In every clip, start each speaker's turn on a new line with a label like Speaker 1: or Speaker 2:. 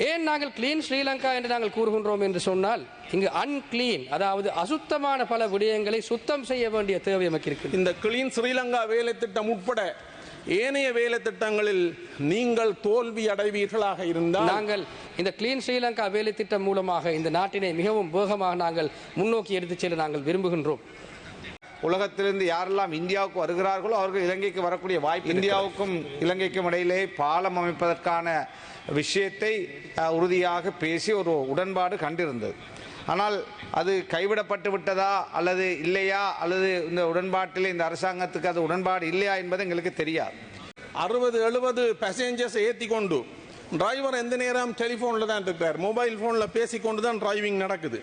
Speaker 1: ஏன் நாங்கள் கிளீன் ஸ்ரீலங்கா என்று நாங்கள் கூறுகின்றோம் என்று சொன்னால் இங்கு அன்கிளீன் அதாவது அசுத்தமான பல விடயங்களை சுத்தம் செய்ய வேண்டிய தேவை நமக்கு இருக்குது
Speaker 2: இந்த கிளீன் ஸ்ரீலங்கா வேலை திட்டம் உட்பட ஏனைய வேலை திட்டங்களில் நீங்கள் தோல்வி அடைவீர்களாக இருந்தால்
Speaker 1: நாங்கள் இந்த கிளீன் ஸ்ரீலங்கா வேலை திட்டம் மூலமாக இந்த நாட்டினை மிகவும் வேகமாக நாங்கள் முன்னோக்கி எடுத்துச் செல்ல நாங்கள் விரும்புகின்றோம்.
Speaker 3: உலகத்திலிருந்து யாரெல்லாம் இந்தியாவுக்கு வருகிறார்களோ அவர்கள் இலங்கைக்கு வரக்கூடிய வாய்ப்பு இந்தியாவுக்கும் இலங்கைக்கும் இடையிலே பாலம் அமைப்பதற்கான விஷயத்தை உறுதியாக பேசி ஒரு உடன்பாடு கண்டிருந்தது. ஆனால் அது கைவிடப்பட்டு விட்டதா அல்லது இல்லையா அல்லது இந்த உடன்பாட்டில் இந்த அரசாங்கத்துக்கு அது உடன்பாடு இல்லையா என்பது எங்களுக்கு தெரியாது.
Speaker 2: அறுபது எழுபது பேசஞ்சர்ஸ் ஏற்றி கொண்டு டிரைவர் எந்த நேரம் டெலிஃபோனில் தான் இருக்கிறார் மொபைல் ஃபோனில் பேசிக்கொண்டு தான் டிரைவிங் நடக்குது.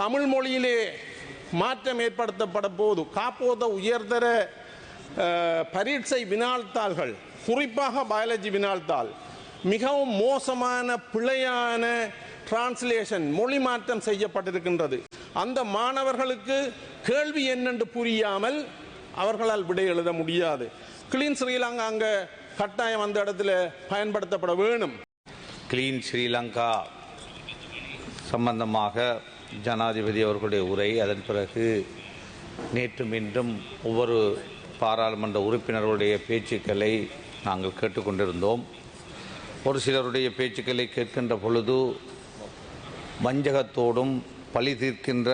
Speaker 2: தமிழ் மொழியிலே மாற்றம் ஏற்படுத்தப்பட போது காப்போத உயர்தர பரீட்சை வினாழ்த்தாள்கள் குறிப்பாக பயாலஜி வினாழ்த்தாள் மிகவும் மோசமான பிழையான டிரான்ஸ்லேஷன் மொழி மாற்றம் செய்யப்பட்டிருக்கின்றது. அந்த மாணவர்களுக்கு கேள்வி என்னென்று புரியாமல் அவர்களால் விடை எழுத முடியாது. கிளீன் ஸ்ரீலங்கா அங்கே கட்டாயம் அந்த இடத்துல பயன்படுத்தப்பட வேணும்.
Speaker 3: கிளீன் ஸ்ரீலங்கா சம்பந்தமாக ஜனாதிபதி அவர்களுடைய உரை அதன் பிறகு நேற்றும் இன்றும் ஒவ்வொரு பாராளுமன்ற உறுப்பினர்களுடைய பேச்சுக்களை நாங்கள் கேட்டுக்கொண்டிருந்தோம். ஒரு சிலருடைய பேச்சுக்களை கேட்கின்ற பொழுது வஞ்சகத்தோடும் பழி தீர்க்கின்ற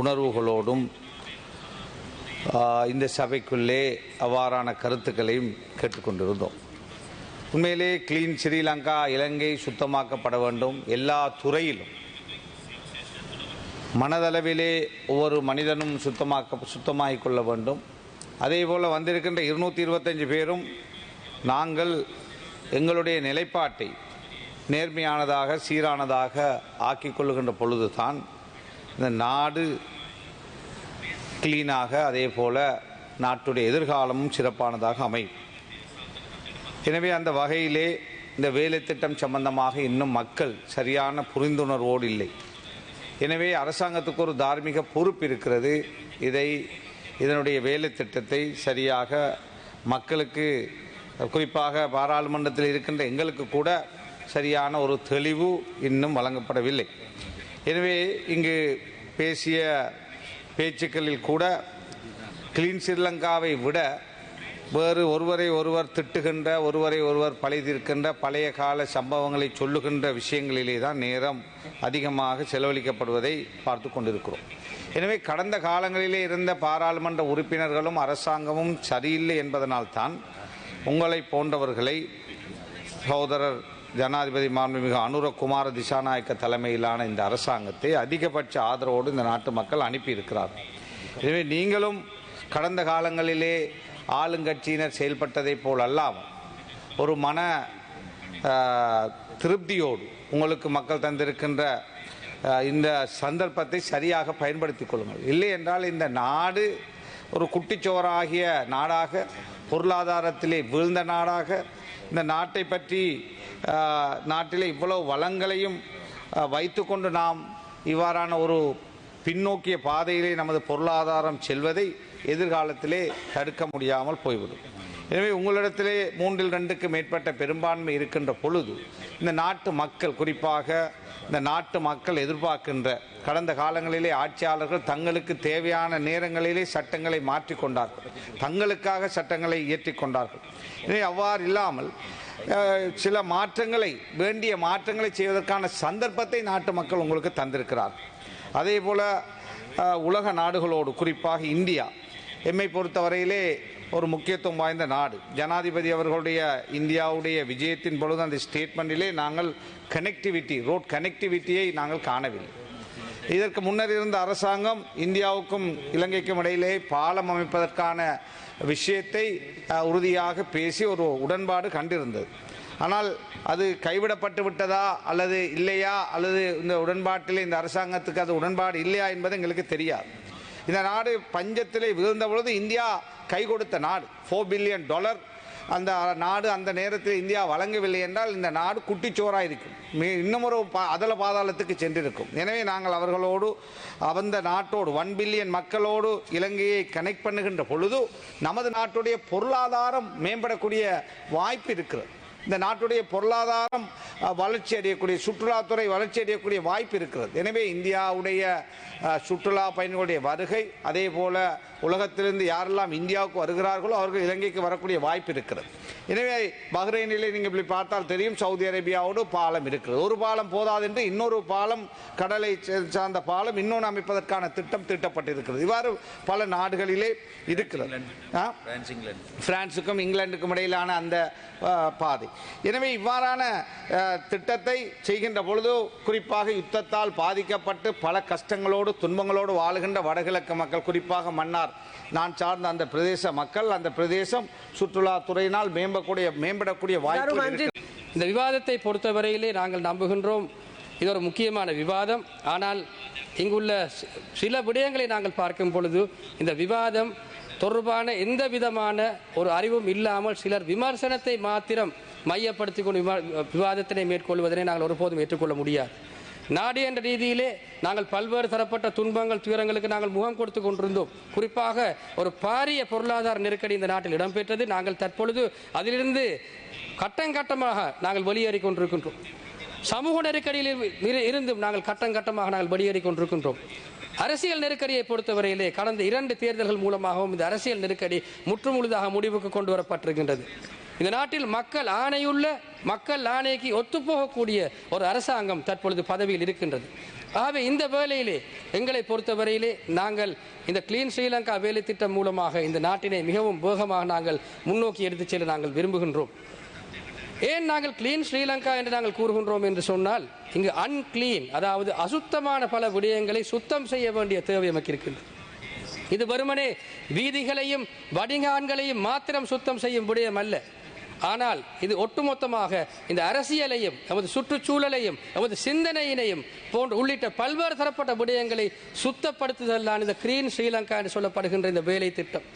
Speaker 3: உணர்வுகளோடும் இந்த சபைக்குள்ளே அவ்வாறான கருத்துக்களையும் கேட்டுக்கொண்டிருந்தோம். உண்மையிலே கிளீன் ஸ்ரீலங்கா இலங்கை சுத்தமாக்கப்பட வேண்டும். எல்லா துறையிலும் மனதளவிலே ஒவ்வொரு மனிதனும் சுத்தமாக்க சுத்தமாகிக் கொள்ள வேண்டும். அதே போல் வந்திருக்கின்ற இருநூற்றி இருபத்தஞ்சு பேரும் நாங்கள் எங்களுடைய நிலைப்பாட்டை நேர்மையானதாக சீரானதாக ஆக்கிக் கொள்ளுகின்ற பொழுதுதான் இந்த நாடு கிளீனாக அதே போல நாட்டுடைய எதிர்காலமும் சிறப்பானதாக அமையும். எனவே அந்த வகையிலே இந்த வேலை திட்டம் சம்பந்தமாக இன்னும் மக்கள் சரியான புரிந்துணர்வோடு இல்லை. எனவே அரசாங்கத்துக்கு ஒரு தார்மீக பொறுப்பு இருக்கிறது. இதை இதனுடைய வேலை திட்டத்தை சரியாக மக்களுக்கு குறிப்பாக பாராளுமன்றத்தில் இருக்கின்ற எங்களுக்கு கூட சரியான ஒரு தெளிவு இன்னும் வழங்கப்படவில்லை. எனவே இங்கு பேசிய பேச்சுக்களில் கூட கிளீன் ஸ்ரீலங்காவை விட வேறு ஒருவரை ஒருவர் திட்டுகின்ற ஒருவரை ஒருவர் பழி தீர்க்கின்ற பழைய கால சம்பவங்களை சொல்லுகின்ற விஷயங்களிலே தான் நேரம் அதிகமாக செலவழிக்கப்படுவதை பார்த்து கொண்டிருக்கிறோம். எனவே கடந்த காலங்களிலே இருந்த பாராளுமன்ற உறுப்பினர்களும் அரசாங்கமும் சரியில்லை என்பதனால்தான் உங்களை போன்றவர்களை சகோதரர் ஜனாதிபதி மாண்புமிகு அனுரகுமார திசாநாயக்க தலைமையிலான இந்த அரசாங்கத்தை அதிகபட்ச ஆதரவோடு இந்த நாட்டு மக்கள் அனுப்பியிருக்கிறார். எனவே நீங்களும் கடந்த காலங்களிலே ஆளுங்கட்சியினர் செயல்பட்டதைப் போல் அல்லாமல் ஒரு மன திருப்தியோடு உங்களுக்கு மக்கள் தந்திருக்கின்ற இந்த சந்தர்ப்பத்தை சரியாக பயன்படுத்தி கொள்ளுங்கள். இல்லை என்றால் இந்த நாடு ஒரு குட்டிச்சோறாகிய நாடாக பொருளாதாரத்திலே வீழ்ந்த நாடாக இந்த நாட்டை பற்றி நாட்டில் நாட்டிலே இவ்வளவு வளங்களையும் வைத்து வைத்துக்கொண்டு நாம் இவ்வாறான ஒரு பின்னோக்கிய பாதையிலே நமது பொருளாதாரம் செல்வதை எதிர்காலத்திலே தடுக்க முடியாமல் போய்விடும். எனவே உங்களிடத்திலே மூன்றில் ரெண்டுக்கு மேற்பட்ட பெரும்பான்மை இருக்கின்ற பொழுது இந்த நாட்டு மக்கள் குறிப்பாக இந்த நாட்டு மக்கள் எதிர்பார்க்கின்ற கடந்த காலங்களிலே ஆட்சியாளர்கள் தங்களுக்கு தேவையான நேரங்களிலே சட்டங்களை மாற்றிக்கொண்டார்கள் தங்களுக்காக சட்டங்களை இயற்றிக் கொண்டார்கள். எனவே அவ்வாறு இல்லாமல் சில மாற்றங்களை வேண்டிய மாற்றங்களை செய்வதற்கான சந்தர்ப்பத்தை நாட்டு மக்கள் உங்களுக்கு தந்திருக்கிறார்கள் அதே போல் உலக நாடுகளோடு குறிப்பாக இந்தியா எம்மை பொறுத்தவரையிலே ஒரு முக்கியத்துவம் வாய்ந்த நாடு. ஜனாதிபதி அவர்களுடைய இந்தியாவுடைய விஜயத்தின் பொழுது அந்த ஸ்டேட்மெண்டிலே நாங்கள் கனெக்டிவிட்டி ரோட் கனெக்டிவிட்டியை நாங்கள் காணவில்லை. இதற்கு முன்னர் இருந்த அரசாங்கம் இந்தியாவுக்கும் இலங்கைக்கும் இடையிலே பாலம் அமைப்பதற்கான விஷயத்தை உறுதியாக பேசி ஒரு உடன்பாடு கண்டிருந்தது. ஆனால் அது கைவிடப்பட்டு விட்டதா அல்லது இல்லையா அல்லது இந்த உடன்பாட்டிலே இந்த அரசாங்கத்துக்கு அது உடன்பாடு இல்லையா என்பது எங்களுக்கு தெரியாது. இந்த நாடு பஞ்சத்திலே விழுந்த பொழுது இந்தியா கை கொடுத்த நாடு. ஃபோர் பில்லியன் டாலர் அந்த நாடு அந்த நேரத்தில் இந்தியா வழங்கவில்லை என்றால் இந்த நாடு குட்டிச்சோராக இருக்கும். மே இன்னும் ஒரு பா- அதல பாதாளத்துக்கு சென்றிருக்கும். எனவே நாங்கள் அவர்களோடு அந்த நாட்டோடு ஒன் பில்லியன் மக்களோடு இலங்கையை கனெக்ட் பண்ணுகின்ற பொழுது நமது நாட்டுடைய பொருளாதாரம் மேம்படக்கூடிய வாய்ப்பு இருக்கிறது. இந்த நாட்டுடைய பொருளாதாரம் வளர்ச்சி அடையக்கூடிய சுற்றுலாத்துறை வளர்ச்சி அடையக்கூடிய வாய்ப்பு இருக்கிறது. எனவே இந்தியாவுடைய சுற்றுலா பயணிகளுடைய வருகை அதே போல உலகத்திலிருந்து யாரெல்லாம் இந்தியாவுக்கு வருகிறார்களோ அவர்கள் இலங்கைக்கு வரக்கூடிய வாய்ப்பு இருக்கிறது. எனவே பஹ்ரைனிலே நீங்கள் இப்படி பார்த்தால் தெரியும் சவுதி அரேபியாவோடு பாலம் இருக்கிறது. ஒரு பாலம் போதாது என்று இன்னொரு பாலம் கடலை சார்ந்த பாலம் இன்னொன்று அமைப்பதற்கான திட்டம் தீட்டப்பட்டிருக்கிறது. இவ்வாறு பல நாடுகளிலே இருக்கிறது. ஆ? பிரான்சுக்கும் இங்கிலாந்துக்கும் இடையிலான அந்த பாதை. எனவே இவ்வாறான திட்டத்தை செய்கின்ற பொழுது குறிப்பாக யுத்தத்தால் பாதிக்கப்பட்டு பல கஷ்டங்களோடு துன்பங்களோடு வாழுகின்ற வடகிழக்கு மக்கள் குறிப்பாக மன்னார் நான் சார்ந்த அந்த பிரதேச மக்கள் அந்த பிரதேசம் சுற்றுலாத்துறையினால் மேம்பக்கூடிய மேம்படக்கூடிய வாய்ப்பு.
Speaker 1: இந்த விவாதத்தை பொறுத்தவரையிலே நாங்கள் நம்புகின்றோம். இது ஒரு முக்கியமான விவாதம். ஆனால் இங்குள்ள சில விடயங்களை நாங்கள் பார்க்கும் பொழுது இந்த விவாதம் தொடர்பான எந்த விதமான ஒரு அறிவும் இல்லாமல் சிலர் விமர்சனத்தை மாத்திரம் மையப்படுத்தி கொண்டு விவாதத்தினை மேற்கொள்வதனை நாங்கள் ஒருபோதும் ஏற்றுக்கொள்ள முடியாது. நாடு என்ற ரீதியிலே நாங்கள் பல்வேறு தரப்பட்ட துன்பங்கள் துயரங்களுக்கு நாங்கள் முகம் கொடுத்து கொண்டிருந்தோம். குறிப்பாக ஒரு பாரிய பொருளாதார நெருக்கடி இந்த நாட்டில் இடம்பெற்றது. நாங்கள் தற்பொழுது அதிலிருந்து கட்டங்கட்டமாக நாங்கள் வெளியேறி கொண்டிருக்கின்றோம். சமூக நெருக்கடியில் இரு- இருந்தும் நாங்கள் கட்டம் கட்டமாக நாங்கள் வெளியேறி கொண்டிருக்கின்றோம். அரசியல் நெருக்கடியை பொறுத்தவரையிலே கடந்த இரண்டு தேர்தல்கள் மூலமாகவும் இந்த அரசியல் நெருக்கடி முற்றுமுழுதாக முடிவுக்கு கொண்டு வரப்பட்டிருக்கின்றது. இந்த நாட்டில் மக்கள் ஆணையுள்ள மக்கள் ஆணைக்கு ஒத்துப்போகக்கூடிய ஒரு அரசாங்கம் தற்பொழுது பதவியில் இருக்கின்றது. ஆகவே இந்த வேலையிலே எங்களை பொறுத்தவரையிலே நாங்கள் இந்த கிளீன் ஸ்ரீலங்கா வேலை திட்டம் மூலமாக இந்த நாட்டினை மிகவும் வேகமாக நாங்கள் முன்னோக்கி எடுத்துச் செல்ல நாங்கள் விரும்புகின்றோம். ஏன் நாங்கள் கிளீன் ஸ்ரீலங்கா என்று நாங்கள் கூறுகின்றோம் என்று சொன்னால் இங்கு அன்கிளீன் அதாவது அசுத்தமான பல விடயங்களை சுத்தம் செய்ய வேண்டிய தேவை நமக்கு இருக்கின்றது. இது வெறுமனே வீதிகளையும் வடிகான்களையும் மாத்திரம் சுத்தம் செய்யும் விடயம் அல்ல. ஆனால் இது ஒட்டுமொத்தமாக இந்த அரசியலையும் நமது சுற்றுச்சூழலையும் நமது சிந்தனையினையும் போன்ற உள்ளிட்ட பல்வேறு தரப்பட்ட விடயங்களை சுத்தப்படுத்துதல் தான் இந்த கிரீன் ஸ்ரீலங்கா என்று சொல்லப்படுகின்ற இந்த வேலை திட்டம்.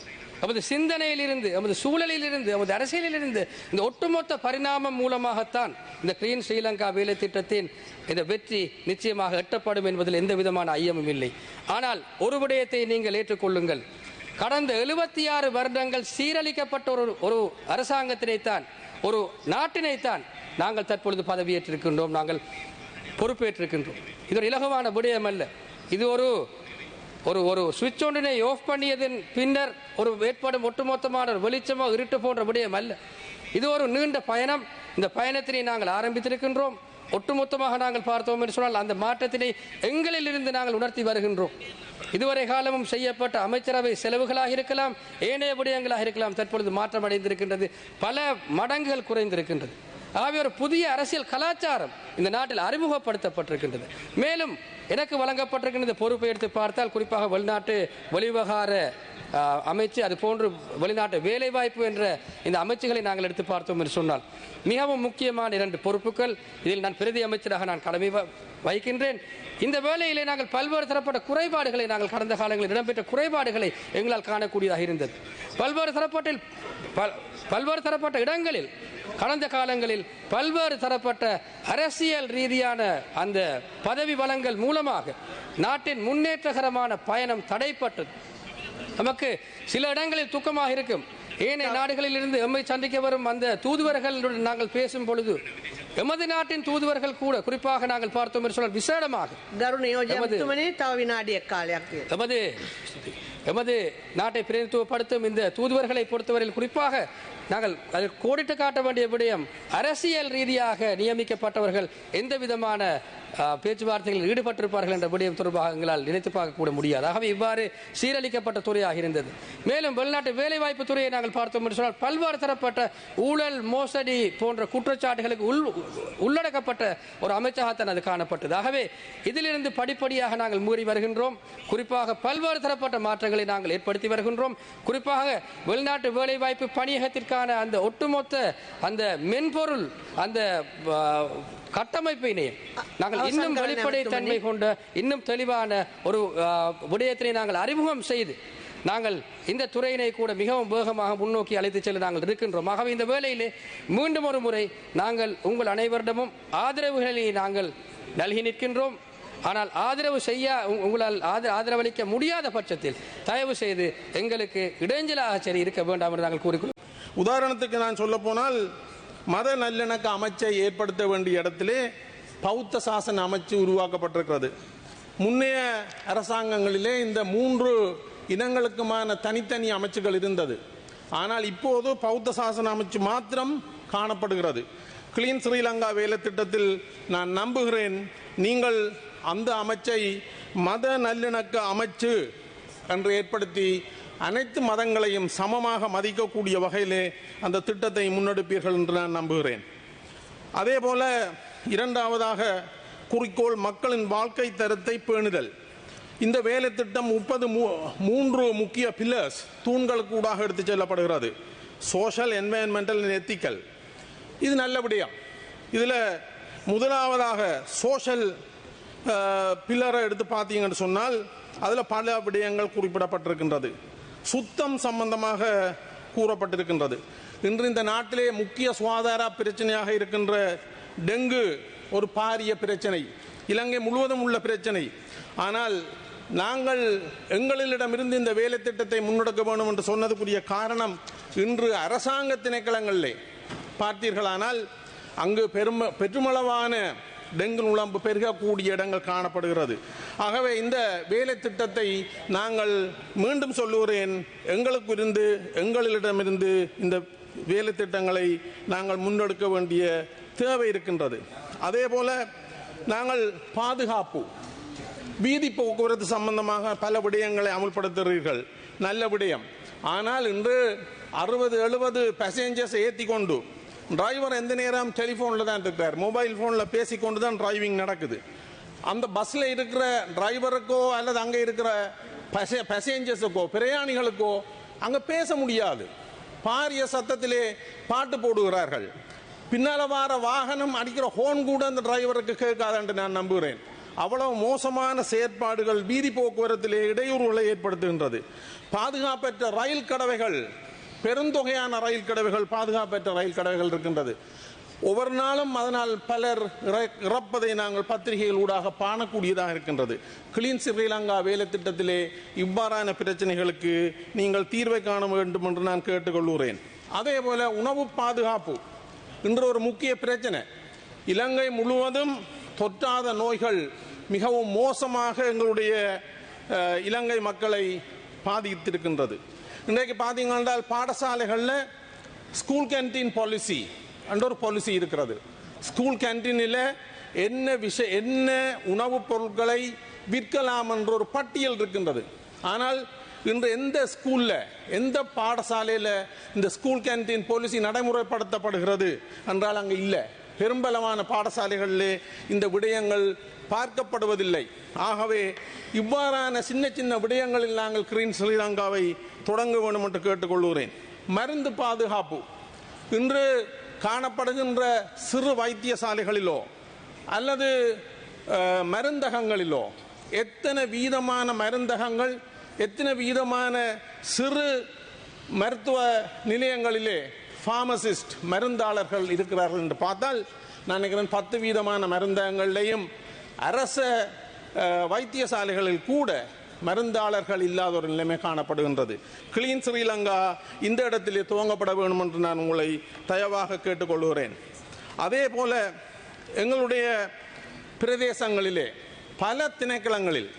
Speaker 1: நமது சிந்தனையிலிருந்து நமது சூழலிலிருந்து நமது அரசியலிலிருந்து இந்த ஒட்டுமொத்த பரிணாமம் மூலமாகத்தான் இந்த கிரீன் ஸ்ரீலங்கா வேலை திட்டத்தின் இந்த வெற்றி நிச்சயமாக எட்டப்படும் என்பதில் எந்த விதமான ஐயமும் இல்லை. ஆனால் ஒரு விடயத்தை நீங்கள் ஏற்றுக்கொள்ளுங்கள். கடந்த எழுபத்தி ஆறு வருடங்கள் சீரழிக்கப்பட்ட ஒரு ஒரு அரசாங்கத்தினைத்தான் ஒரு நாட்டினைத்தான் நாங்கள் தற்பொழுது பதவியேற்றிருக்கின்றோம். நாங்கள் பொறுப்பேற்றிருக்கின்றோம். இது ஒரு இலகுவான விடயம் அல்ல. இது ஒரு ஒரு ஒரு சுவிட்ச் ஒன்றினை ஆஃப் பண்ணியதன் பின்னர் ஒரு ஏற்படும் ஒட்டுமொத்தமான ஒரு வெளிச்சமோ இருட்டு போன்ற விடயம் அல்ல. இது ஒரு நீண்ட பயணம். இந்த பயணத்தினை நாங்கள் ஆரம்பித்திருக்கின்றோம். ஒட்டுமொத்தமாக நாங்கள் பார்த்தோம் என்று சொன்னால் அந்த மாற்றத்தினை எங்களிலிருந்து நாங்கள் உணர்த்தி வருகின்றோம். இதுவரை காலமும் செய்யப்பட்ட அமைச்சரவை செலவுகளாக இருக்கலாம் ஏனைய விடயங்களாக இருக்கலாம் தற்பொழுது மாற்றம் அடைந்திருக்கின்றது. பல மடங்குகள் குறைந்திருக்கின்றது. ஆகவே ஒரு புதிய அரசியல் கலாச்சாரம் இந்த நாட்டில் அறிமுகப்படுத்தப்பட்டிருக்கின்றது. மேலும் எனக்கு வழங்கப்பட்டிருக்கின்ற பொறுப்பை எடுத்து பார்த்தால் குறிப்பாக வெளிநாட்டு வெளிவகார அமைச்சு அது போன்று வெளிநாட்டு வேலைவாய்ப்பு என்ற இந்த அமைச்சுகளை நாங்கள் எடுத்து பார்த்தோம் என்று சொன்னால். மிகவும் முக்கியமான இரண்டு பொறுப்புகள். இதில் நான் பிரதி அமைச்சராக நான் கடமை வ- வகிக்கின்றேன். இந்த வேலையிலே நாங்கள் பல்வேறு தரப்பட்ட குறைபாடுகளை நாங்கள் கடந்த காலங்களில் இடம்பெற்ற குறைபாடுகளை எங்களால் காணக்கூடியதாக இருந்தது. பல்வேறு தரப்பட்ட பல்- பல்வேறு தரப்பட்ட இடங்களில் கடந்த காலங்களில் பல்வேறு தரப்பட்ட அரசியல் ரீதியான அந்த பதவி வளங்கள் மூலமாக நாட்டின் முன்னேற்றகரமான பயணம் தடைப்பட்டது. நமக்கு சில இடங்களில் துக்கமாக இருக்கும். ஏனைய நாடுகளில் இருந்து எம்மை சந்திக்க வரும் அந்த தூதுவர்களுடன் நாங்கள் பேசும் பொழுது எமது நாட்டின் தூதுவர்கள் கூட குறிப்பாக நாங்கள் பார்த்தோம் என்று சொன்னால் விசேடமாக எமது எமது நாட்டை பிரதிநிதித்துவப்படுத்தும் இந்த தூதுவர்களை பொறுத்தவரையில் குறிப்பாக நாங்கள் அதில் கோடிட்டு காட்ட வேண்டிய விடயம் அரசியல் ரீதியாக நியமிக்கப்பட்டவர்கள் எந்த விதமான பேச்சுவார்த்தைகளில் ஈடுபட்டிருப்பார்கள் என்ற விடயம் தொடர்பாக எங்களால் நினைத்து பார்க்கக்கூட முடியாது. ஆகவே இவ்வாறு சீரழிக்கப்பட்ட துறையாக இருந்தது. மேலும் வெளிநாட்டு வேலைவாய்ப்பு துறையை நாங்கள் பார்த்தோம் என்று சொன்னால் பல்வேறு தரப்பட்ட ஊழல் மோசடி போன்ற குற்றச்சாட்டுகளுக்கு உள் உள்ளடக்கப்பட்ட ஒரு அமைச்சகத்தான் அது காணப்பட்டது. ஆகவே இதிலிருந்து படிப்படியாக நாங்கள் மூறி வருகின்றோம். குறிப்பாக பல்வேறு தரப்பட்ட மாற்றங்களை நாங்கள் ஏற்படுத்தி வருகின்றோம். குறிப்பாக வெளிநாட்டு வேலைவாய்ப்பு பணியகத்திற்கான அந்த ஒட்டுமொத்த அந்த மென்பொருள் அந்த ஆ, கட்டமைப்பினை நாங்கள் இன்னும் வெளிப்படை தன்மை கொண்ட இன்னும் தெளிவான ஒரு விடயத்தினை நாங்கள் அறிமுகம் செய்து நாங்கள் இந்த துறையினை கூட மிகவும் வேகமாக முன்னோக்கி அழைத்துச் செல்ல நாங்கள் இருக்கின்றோம். ஆகவே இந்த வேளையிலே மீண்டும் ஒரு முறை நாங்கள் உங்கள் அனைவரிடமும் ஆதரவுகளை நாங்கள் நல்கி நிற்கின்றோம். ஆனால் ஆதரவு செய்ய உங்களால் ஆத- ஆதரவளிக்க முடியாத பட்சத்தில் தயவு செய்து எங்களுக்கு இடைஞ்சலாக சரி இருக்க வேண்டாம் என்று நாங்கள் கூறிக்கொள்கிறோம்
Speaker 2: உதாரணத்துக்கு நான் சொல்ல போனால் மத நல்லிணக்க அமைச்சை ஏற்படுத்த வேண்டிய இடத்திலே பௌத்த சாசன அமைச்சு உருவாக்கப்பட்டிருக்கிறது. முன்னைய அரசாங்கங்களிலே இந்த மூன்று இனங்களுக்குமான தனித்தனி அமைச்சுகள் இருந்தது. ஆனால் இப்போது பௌத்த சாசன அமைச்சு மாத்திரம் காணப்படுகிறது. கிளீன் ஸ்ரீலங்கா வேலை திட்டத்தில் நான் நம்புகிறேன் நீங்கள் அந்த அமைச்சை மத நல்லிணக்க அமைச்சு என்று ஏற்படுத்தி அனைத்து மதங்களையும் சமமாக மதிக்கக்கூடிய வகையிலே அந்த திட்டத்தை முன்னெடுப்பீர்கள் என்று நான் நம்புகிறேன். அதே போல இரண்டாவதாக குறிக்கோள் மக்களின் வாழ்க்கை தரத்தை பேணுதல். இந்த வேலை திட்டம் முப்பது மூன்று முக்கிய பில்லர்ஸ் தூண்களுக்கு ஊடாக எடுத்துச் செல்லப்படுகிறது. சோஷியல் என்வாயன்மெண்டல் எத்திக்கல் இது நல்லபடியாக இதில் முதலாவதாக சோஷியல் பில்லரை எடுத்து பார்த்தீங்கன்னு சொன்னால் அதில் பல விடயங்கள் குறிப்பிடப்பட்டிருக்கின்றது. சுத்தம் சம்பந்தமாக கூறப்பட்டிருக்கின்றது. இன்று இந்த நாட்டிலே முக்கிய சுகாதார பிரச்சனையாக இருக்கின்ற டெங்கு ஒரு பாரிய பிரச்சனை இலங்கை முழுவதும் உள்ள பிரச்சனை. ஆனால் நாங்கள் எங்களிடமிருந்து இந்த வேலை திட்டத்தை முன்னெடுக்க வேண்டும் என்று சொன்னதுக்குரிய காரணம் இன்று அரசாங்க திணைக்களங்களிலே. பார்த்தீர்களானால் அங்கு பெரும் பெருமளவான டெங்கு நுழம்பு பெருகக்கூடிய இடங்கள் காணப்படுகிறது. ஆகவே இந்த வேலை திட்டத்தை நாங்கள் மீண்டும் சொல்லுகிறேன். எங்களுக்கு இருந்து எங்களிடமிருந்து இந்த வேலை திட்டங்களை நாங்கள் முன்னெடுக்க வேண்டிய தேவை இருக்கின்றது. அதே போல நாங்கள் பாதுகாப்பு வீதி போக்குவரத்து சம்பந்தமாக பல விடயங்களை அமுல்படுத்துகிறீர்கள். நல்ல விடயம். ஆனால் இன்று அறுபது எழுபது பேசஞ்சர்ஸ் ஏற்றி கொண்டு டிரைவர் எந்த நேரம் டெலிஃபோனில் தான் இருக்கிறார் மொபைல் ஃபோனில் பேசிக்கொண்டு தான் டிரைவிங் நடக்குது. அந்த பஸ்ஸில் இருக்கிற டிரைவருக்கோ அல்லது அங்கே இருக்கிற பேசஞ்சர்ஸுக்கோ பிரயாணிகளுக்கோ அங்கே பேச முடியாது. பாரிய சத்தத்திலே பாட்டு போடுகிறார்கள். பின்னால வார வாகனம் அடிக்கிற ஹோன் கூட அந்த டிரைவருக்கு கேட்காது நான் நம்புகிறேன். அவ்வளவு மோசமான செயற்பாடுகள் வீதி போக்குவரத்திலே இடையூறுகளை ஏற்படுத்துகின்றது. பாதுகாப்பற்ற ரயில் கடவைகள் பெருந்தொகையான ரயில் கடவுகள் பாதுகாப்பற்ற ரயில் கடவுகள் இருக்கின்றது. ஒவ்வொரு நாளும் அதனால் பலர் இறப்பதை நாங்கள் பத்திரிகைகள் ஊடாக பாணக்கூடியதாக இருக்கின்றது. கிளீன் ஸ்ரீலங்கா வேலை திட்டத்திலே இவ்வாறான பிரச்சனைகளுக்கு நீங்கள் தீர்வை காண வேண்டும் என்று நான் கேட்டுக்கொள்கிறேன். அதே போல உணவு பாதுகாப்பு. இன்று ஒரு முக்கிய பிரச்சனை. இலங்கை முழுவதும் தொற்றாத நோய்கள் மிகவும் மோசமாக எங்களுடைய இலங்கை மக்களை பாதித்திருக்கின்றது. இன்றைக்கு பார்த்தீங்கன்னா பாடசாலைகளில் ஸ்கூல் கேன்டீன் பாலிசி என்ற ஒரு பாலிசி இருக்கிறது. ஸ்கூல் கேன்டீனில் என்ன விஷ என்ன உணவுப் பொருட்களை விற்கலாம் என்ற ஒரு பட்டியல் இருக்கின்றது. ஆனால் இன்று எந்த ஸ்கூலில் எந்த பாடசாலையில் இந்த ஸ்கூல் கேன்டீன் பாலிசி நடைமுறைப்படுத்தப்படுகிறது என்றால் அங்கே இல்லை. பெரும்பலமான பாடசாலைகளில் இந்த விடயங்கள் பார்க்கப்படுவதில்லை. ஆகவே இவ்வாறான சின்ன சின்ன விடயங்களில் நாங்கள் கிரீன் ஸ்ரீலங்காவை தொடங்க வேண்டும் என்று கேட்டுக்கொள்கிறேன். மருந்து பாதுகாப்பு. இன்று காணப்படுகின்ற சிறு வைத்தியசாலைகளிலோ அல்லது மருந்தகங்களிலோ எத்தனை வீதமான மருந்தகங்கள் எத்தனை வீதமான சிறு மருத்துவ நிலையங்களிலே ஃபார்மசிஸ்ட் மருந்தாளர்கள் இருக்கிறார்கள் என்று பார்த்தால் நான் நினைக்கிறேன் பத்து வீதமான மருந்தகங்களையும் அரச வைத்தியசாலைகளில் கூட மருந்தாளர்கள் இல்லாத ஒரு நிலைமை காணப்படுகின்றது. கிளீன் ஸ்ரீலங்கா இந்த இடத்திலே துவங்கப்பட வேண்டும் என்று நான் உங்களை தயவாக கேட்டுக்கொள்கிறேன். அதே போல எங்களுடைய பிரதேசங்களிலே பல திணைக்களங்களில்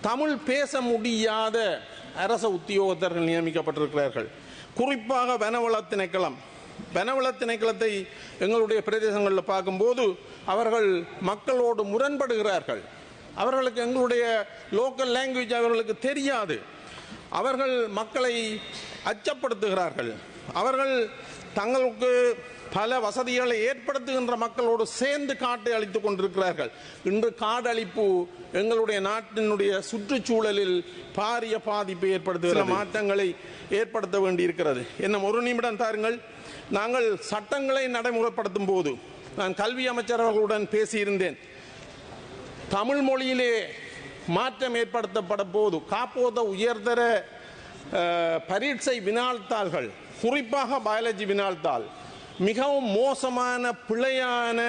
Speaker 2: தமிழ் பேச முடியாத அரச உத்தியோகத்தர்கள் நியமிக்கப்பட்டிருக்கிறார்கள். குறிப்பாக வனவள திணைக்களம் வனவள திணைக்களத்தை எங்களுடைய பிரதேசங்களில் பார்க்கும்போது அவர்கள் மக்களோடு முரண்படுகிறார்கள். அவர்களுக்கு எங்களுடைய லோக்கல் லாங்குவேஜ் அவர்களுக்கு தெரியாது. அவர்கள் மக்களை அச்சப்படுத்துகிறார்கள். அவர்கள் தங்களுக்கு பல வசதிகளை ஏற்படுத்துகின்ற மக்களோடு சேர்ந்து காட்டை அழித்துக் கொண்டிருக்கிறார்கள். இன்று காடழிப்பு எங்களுடைய நாட்டினுடைய சுற்றுச்சூழலில் பாரிய பாதிப்பை ஏற்படுத்துகிற மாற்றங்களை ஏற்படுத்த வேண்டியிருக்கிறது. என்ன ஒரு நிமிடம் தாருங்கள். நாங்கள் சட்டங்களை நடைமுறைப்படுத்தும் போது நான் கல்வி அமைச்சர் அவர்களுடன் பேசியிருந்தேன். தமிழ் மொழியிலே மாற்றம் ஏற்படுத்தப்பட போது காப்போத உயர்தர பரீட்சை வினாழ்த்தாள்கள் குறிப்பாக பயாலஜி வினாழ்த்தாள் மிகவும் மோசமான பிழையான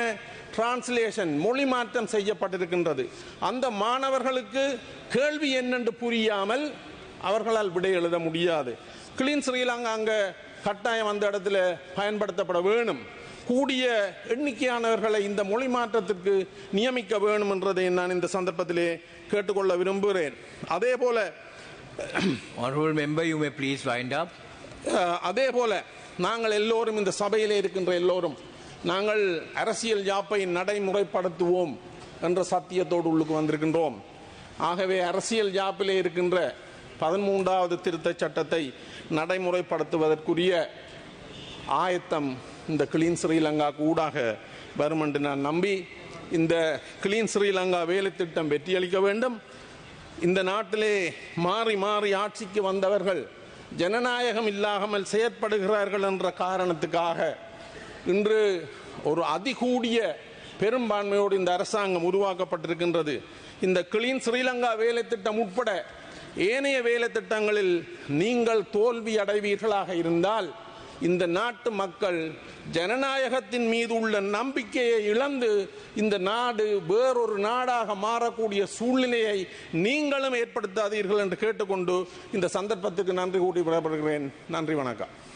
Speaker 2: டிரான்ஸ்லேஷன் மொழி மாற்றம் செய்யப்பட்டிருக்கின்றது. அந்த மாணவர்களுக்கு கேள்வி என்னென்று புரியாமல் அவர்களால் விடை எழுத முடியாது. கிளீன் ஸ்ரீலங்கா அங்கே கட்டாயம் அந்த இடத்துல பயன்படுத்தப்பட வேணும். கூடிய எண்ணிக்கையானவர்களை இந்த மொழி மாற்றத்திற்கு நியமிக்க வேண்டும் என்றதை நான் இந்த சந்தர்ப்பத்திலே கேட்டுக்கொள்ள விரும்புகிறேன். அதே போல அதே போல நாங்கள் எல்லோரும் இந்த சபையிலே இருக்கின்ற எல்லோரும் நாங்கள் அரசியல் யாப்பை நடைமுறைப்படுத்துவோம் என்ற சத்தியத்தோடு உள்ளுக்கு வந்திருக்கின்றோம். ஆகவே அரசியல் யாப்பிலே இருக்கின்ற பதிமூன்றாவது திருத்தச் சட்டத்தை நடைமுறைப்படுத்துவதற்குரிய ஆயத்தம் இந்த கிளீன் ஸ்ரீலங்கா ஊடாக வரும் என்று நான் நம்பி இந்த கிளீன் ஸ்ரீலங்கா வேலை திட்டம் வெற்றியளிக்க வேண்டும். இந்த நாட்டிலே மாறி மாறி ஆட்சிக்கு வந்தவர்கள் ஜனநாயகம் இல்லாமல் செயற்படுகிறார்கள் என்ற காரணத்துக்காக இன்று ஒரு அதிகூடிய பெரும்பான்மையோடு இந்த அரசாங்கம் உருவாக்கப்பட்டிருக்கின்றது. இந்த கிளீன் ஸ்ரீலங்கா வேலை திட்டம் உட்பட ஏனைய வேலை திட்டங்களில் நீங்கள் தோல்வி அடைவீர்களாக இருந்தால் இந்த நாட்டு மக்கள் ஜனநாயகத்தின் மீது உள்ள நம்பிக்கையை இழந்து இந்த நாடு வேறொரு நாடாக மாறக்கூடிய சூழ்நிலையை நீங்களும் ஏற்படுத்தாதீர்கள் என்று கேட்டுக்கொண்டு இந்த சந்தர்ப்பத்துக்கு நன்றி கூட்டி விடப்படுகிறேன் நன்றி வணக்கம்.